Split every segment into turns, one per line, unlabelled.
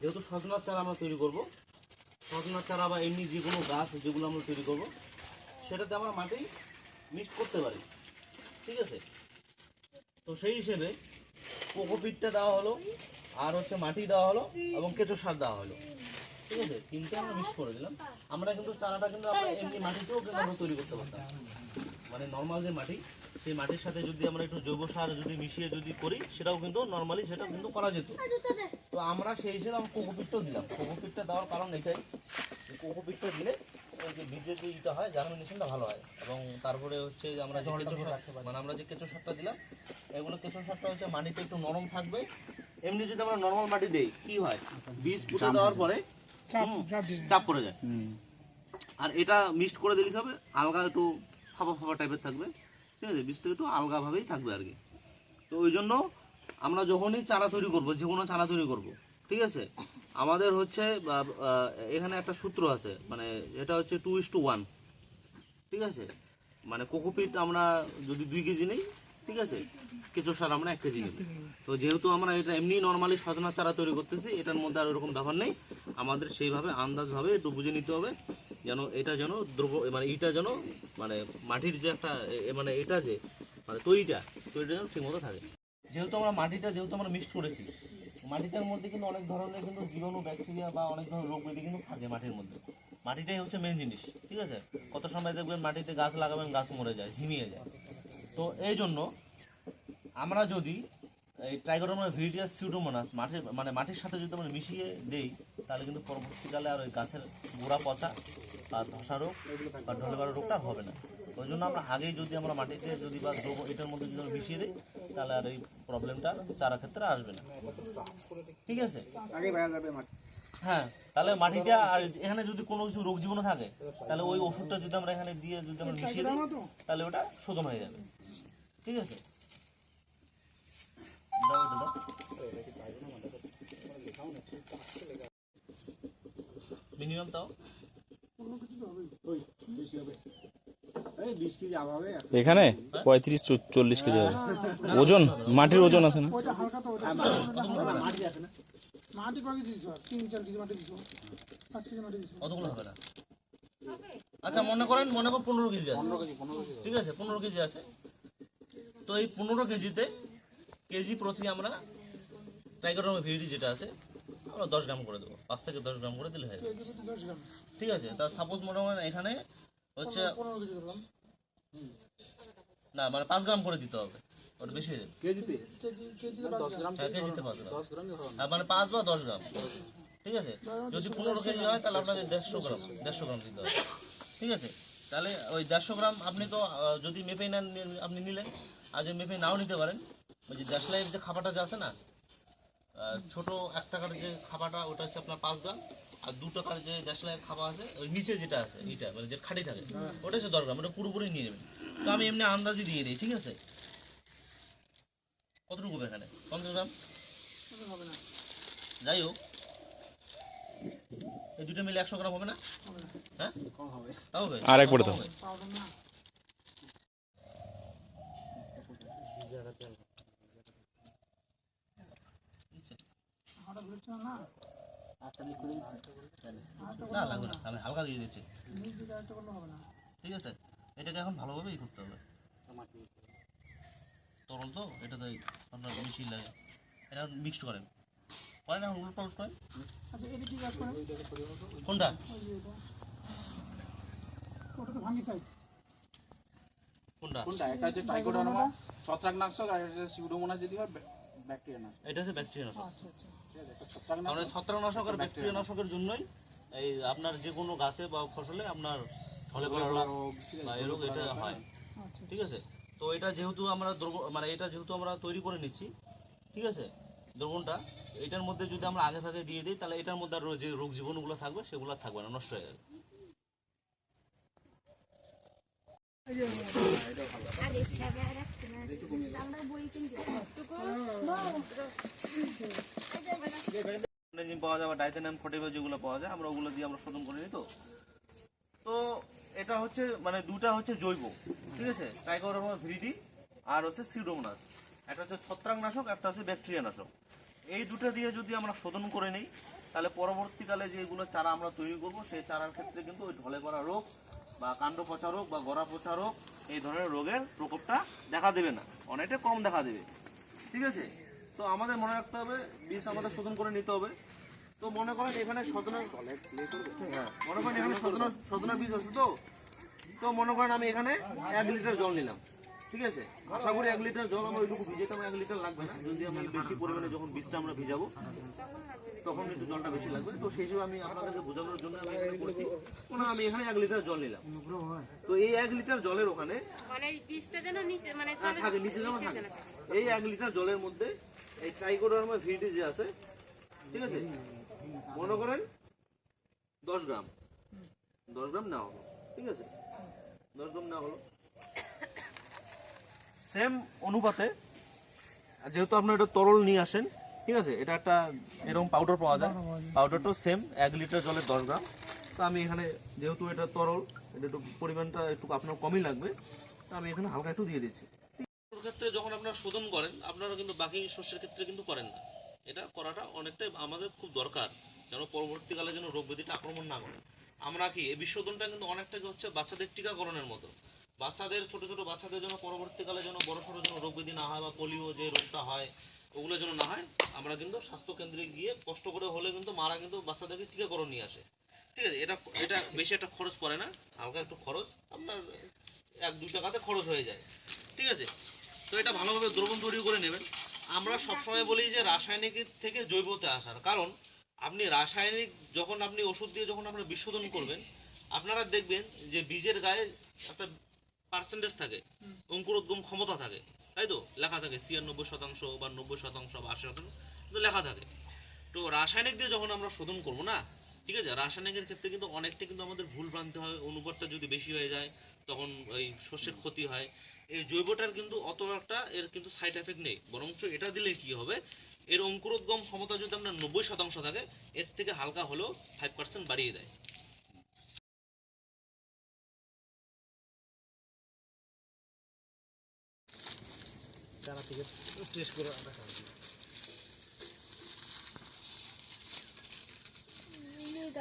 যেহেতু সজনার চারা আমরা তৈরি সজনার চারা বা এমনি যে কোনো গাছ যেগুলো আমরা তৈরি সেটাতে আমরা মাটি মিক্স করতে পারি। ঠিক আছে? তো সেই হিসেবে কোকোপিটটা দেওয়া হলো, আর হচ্ছে মাটি দেওয়া হলো, এবং কেঁচো সার দেওয়া হলো। ঠিক আছে? তিনটে আমরা মিক্স করে দিলাম। আমরা কিন্তু চারাটা কিন্তু আমরা এমনি মাটিতেও কিন্তু তৈরি করতে পারতাম। মানে নর্মাল যে মাটি সেই মাটির সাথে যদি আমরা একটু জৈব সার যদি মিশিয়ে যদি করি সেটাও কিন্তু নর্মালি সেটাও কিন্তু করা যেত। তো আমরা সেই হিসেবে আমরা কোকোপিটটাও দিলাম। কোকোপিটটা দেওয়ার কারণ এটাই যে কোকোপিটটা দিলে ওই যে বীজের যে ইটা হয় জার্মিনেশনটা ভালো হয়। এবং তারপরে হচ্ছে যে আমরা যে কেঁচো সার মানে আমরা যে কেঁচো সারটা দিলাম এগুলো কেঁচো সারটা হচ্ছে মাটিতে একটু নরম থাকবে। এমনি যদি আমরা নর্মাল মাটি দেই কি হয়? বীজ পুঁতে দেওয়ার পরে চাপ পড়ে যায়। আর এটা মিক্সড করে দিলে কি হবে? আলগা একটু ফাঁপা ফাঁপা টাইপের থাকবে। ঠিক আছে? বীজটা একটু আলগাভাবেই থাকবে আর কি। তো ওই জন্য আমরা যখনই চারা তৈরি করব, যে কোনো চারা তৈরি করব, ঠিক আছে? আমাদের হচ্ছে এখানে একটা সূত্র আছে মানে এটা হচ্ছে টু ইস টু ওয়ান ঠিক আছে? মানে কোকোপিট আমরা যদি দুই কেজি নেই, ঠিক আছে? কেঁচো সার আমরা এক কেজি নেব। তো যেহেতু আমরা এটা এমনি নর্মালি সজনা চারা তৈরি করতেছি, এটার মধ্যে আর ওরকম ব্যাপার নেই। আমাদের সেইভাবে আন্দাজভাবে একটু বুঝে নিতে হবে। যেন এটা যেন দ্রব মানে এটা যেন মানে মাটির যে একটা মানে এটা যে মানে তৈরিটা তৈরিটা যেন ঠিক মতো থাকে। যেহেতু আমরা মাটিটা, যেহেতু আমরা মিক্সড করেছি, মাটিটার মধ্যে কিন্তু অনেক ধরনের কিন্তু জীবাণু, ব্যাকটেরিয়া বা অনেক ধরনের রোগ ব্যাধি কিন্তু থাকে মাটির মধ্যে। মাটিটাই হচ্ছে মেন জিনিস, ঠিক আছে? কত সময় দেখবেন মাটিতে গাছ লাগাবেন, গাছ মরে যায়, ঝিমিয়ে যায়। তো এই জন্য আমরা যদি এই ট্রাইকোডার্মা ভিডিয়াস সিউডোমোনাস মাটির মানে মাটির সাথে যদি আমরা মিশিয়ে দেই তাহলে কিন্তু পরবর্তীকালে আর ওই গাছের গোড়া পচা বা ধসা রোগ বা ঢলে রোগটা হবে না। ওই জন্য আমরা আগেই যদি আমরা মাটিতে যদি বা দ্রব এটার মধ্যে যদি মিশিয়ে দিই তাহলে আর এই প্রবলেমটা চারা ক্ষেত্রে আসবে না। ঠিক আছে? হ্যাঁ তাহলে মাটিটা আর এখানে যদি কোনো কিছু রোগ জীবাণু থাকে তাহলে ওই ওষুধটা যদি আমরা এখানে দিয়ে যদি আমরা মিশিয়ে দিই তাহলে ওটা শোধন হয়ে যাবে। ঠিক আছে? মিনিমাম তাও
এখানে? পঁয়ত্রিশ চল্লিশ কেজি হবে। ওজন? মাটির ওজন আছে না?
ওইটা হালকা তো ওইটা
মাটি আছে না
মাটি কয় কেজি দিছো তিন চার কেজি মাটি দিছো পাঁচ কেজি মাটি দিছো
অতগুলো হবে না। আচ্ছা মনে করেন মনে করেন পনেরো কেজি আছে। ঠিক আছে পনেরো কেজি আছে। তো এই পনেরো কেজিতে কেজি প্রতি আমরা টাইগার ভিডি যেটা আছে আমরা দশ গ্রাম করে দেবো। পাঁচ থেকে দশ গ্রাম করে দিলে হয়ে যাবে। ঠিক আছে তা সাপোজ মোটামুটি এখানে হচ্ছে না মানে পাঁচ গ্রাম করে দিতে হবে ওটা বেশি হয়ে যাবে।
কেজিতে?
কেজি কেজিতে পাঁচ গ্রাম।
হ্যাঁ, কেজিতে পাঁচ গ্রাম। হ্যাঁ, মানে পাঁচ বা দশ গ্রাম। ঠিক আছে? যদি পনেরো কেজি হয় তাহলে আপনাদের দেড়শো গ্রাম দেড়শো গ্রাম দিতে হবে। ঠিক আছে? তাহলে ওই দেড়শো গ্রাম আপনি তো যদি মেপে নেন আপনি নিলেন আর যদি মেপে নাও নিতে পারেন ওই যে দেশলাইয়ের যে খাবারটা যে আছে না ছোট এক টাকার যে খাবারটা ওটা হচ্ছে আপনার পাঁচ গ্রাম আর দু টাকার যে দেশলাইয়ের খাবার আছে ওই নিচে যেটা আছে এইটা মানে যে খাটি থাকে ওটা হচ্ছে দশ গ্রাম ওটা পুরোপুরি নিয়ে নেবেন। তো আমি এমনি আন্দাজে দিয়ে দিই ঠিক আছে? কতটুকু এখানে? পঞ্চাশ গ্রাম?
হবে না।
যাই হোক এই দুটো মিলে একশো গ্রাম হবে না? হ্যাঁ?
হবে।
আর এক দাও।
হবে।
পাউডার না
লাগবে হালকা দিয়ে দিচ্ছি ঠিক আছে এটাকে এখন করতে হবে তরল তো এটা লাগে এটা মিক্সড করেন করেন এখন উলট
এটা করে
কোনটা
এটা
হচ্ছে আর একটা সিউডোমোনাস হয় ব্যাকটেরিয়া নাশক।
এটা হচ্ছে ব্যাকটেরিয়া
আচ্ছা।
ছত্রাকনাশক
আমরা আর ব্যাকটেরিয়া নাশকের জন্যই এই আপনার যে কোনো গাছে বা ফসলে আপনার ফলে বা এই রোগ এটা হয়।
আচ্ছা।
ঠিক আছে? তো এটা যেহেতু আমরা দ্রব মানে এটা যেহেতু আমরা তৈরি করে নিচ্ছি ঠিক আছে? দ্রবণটা এটার মধ্যে যদি আমরা আগে ভাগে দিয়ে দিই তাহলে এটার মধ্যে আর যে রোগ জীবাণুগুলো থাকবে সেগুলো থাকবে না নষ্ট হয়ে যাবে।
আমরা বই কিনতে
জিম পাওয়া যায় বা ডাইথেনাম যেগুলো পাওয়া যায়, আমরা ওগুলো দিয়ে আমরা শোধন করে নিই তো। এটা হচ্ছে মানে দুটা হচ্ছে জৈব, ঠিক আছে? ভিরিডি আর হচ্ছে সিউডোমোনাস একটা হচ্ছে ছত্রাকনাশক, একটা হচ্ছে ব্যাকটেরিয়া নাশক এই দুটো দিয়ে যদি আমরা শোধন করে নিই, তাহলে পরবর্তীকালে যেগুলো চারা আমরা তৈরি করব, সেই চারার ক্ষেত্রে কিন্তু ওই ঢলে পড়া রোগ বা কাণ্ড পচা রোগ বা গড়া পচা রোগ, এই ধরনের রোগের প্রকোপটা দেখা দেবে না। অনেকটা কম দেখা দেবে, ঠিক আছে? তো আমাদের মনে রাখতে হবে বীজ আমাদের শোধন করে নিতে হবে। তো মনে করেন এখানে মনে করেন এখানে সদনা সদনা বীজ আছে তো? তো মনে করেন আমি এখানে এক লিটার জল নিলাম। ঠিক আছে? আশা করি এক লিটার জল আমার ওইটুকু ভিজেতে আমার এক লিটার লাগবে না। যদি আমি বেশি পরিমাণে যখন বীজটা আমরা ভিজাবো তখন একটু জলটা বেশি লাগবে। তো সেই হিসেবে আমি আপনাদেরকে বোঝানোর জন্য আমি এখানে করেছি মনে আমি এখানে এক লিটার জল নিলাম। তো এই এক লিটার জলের ওখানে
মানে বীজটা যেন নিচে মানে
হ্যাঁ, থাকে নিচে থাকে। এই এক লিটার জলের মধ্যে এই ট্রাইকোডার্মা ভিডি যে আছে ঠিক আছে? মনে করেন দশ গ্রাম। দশ গ্রাম নেওয়া হলো ঠিক আছে? দশ গ্রাম নেওয়া হলো। সেম অনুপাতে যেহেতু আপনার এটা তরল নিয়ে আসেন ঠিক আছে? এটা একটা এরকম পাউডার পাওয়া যায়। পাউডারটাও সেম এক লিটার জলে দশ গ্রাম। তো আমি এখানে যেহেতু এটা তরল এটা একটু পরিমাণটা একটু আপনার কমই লাগবে তো আমি এখানে হালকা একটু দিয়ে দিচ্ছি। ক্ষেত্রে যখন আপনারা শোধন করেন, আপনারা কিন্তু বাকি শস্যের ক্ষেত্রে কিন্তু করেন না। এটা করাটা অনেকটাই আমাদের খুব দরকার, যেন পরবর্তীকালে যেন রোগ ব্যাধিটা আক্রমণ না করে। আমরা কি, এই বিশোধনটা কিন্তু অনেকটা হচ্ছে বাচ্চাদের টিকাকরণের মতো। বাচ্চাদের, ছোট ছোট বাচ্চাদের জন্য পরবর্তীকালে যেন বড় সড়ো যেন রোগ ব্যাধি না হয় বা পোলিও যে রোগটা হয়, ওগুলো যেন না হয়, আমরা কিন্তু স্বাস্থ্য কেন্দ্রে গিয়ে কষ্ট করে হলে কিন্তু মারা কিন্তু বাচ্চাদেরকে টিকাকরণ নিয়ে আসে। ঠিক আছে, এটা এটা বেশি একটা খরচ পড়ে না, হালকা একটু খরচ, আপনার এক দু টাকাতে খরচ হয়ে যায়। ঠিক আছে তো এটা ভালোভাবে দ্রবণ তৈরি করে নেবেন। আমরা সবসময় বলি যে রাসায়নিকের থেকে জৈবতে আসার। কারণ আপনি রাসায়নিক যখন আপনি ওষুধ দিয়ে যখন আপনারা বিশোধন করবেন, আপনারা দেখবেন যে বীজের গায়ে একটা পার্সেন্টেজ থাকে, অঙ্কুরোদ্গম ক্ষমতা থাকে। তাই তো? লেখা থাকে ছিয়ানব্বই শতাংশ বা নব্বই শতাংশ বা আশি শতাংশ, লেখা থাকে। তো রাসায়নিক দিয়ে যখন আমরা শোধন করব না ঠিক আছে? রাসায়নিকের ক্ষেত্রে কিন্তু অনেকটা কিন্তু আমাদের ভুল ভ্রান্তি হয়, অনুপাতটা যদি বেশি হয়ে যায়, তখন ওই শস্যের ক্ষতি হয়। এই জৈবটার কিন্তু অত একটা এর কিন্তু সাইড এফেক্ট নেই। বরঞ্চ এটা দিলে কি হবে? এর অঙ্কুরোদ্গম ক্ষমতা যদি আপনার নব্বই শতাংশ থাকে, এর থেকে হালকা হলেও ফাইভ পার্সেন্ট বাড়িয়ে দেয়।
গাছ উঠতে উঠতে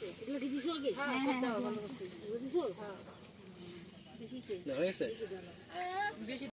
রে বাবা
হয়েছে
বেশি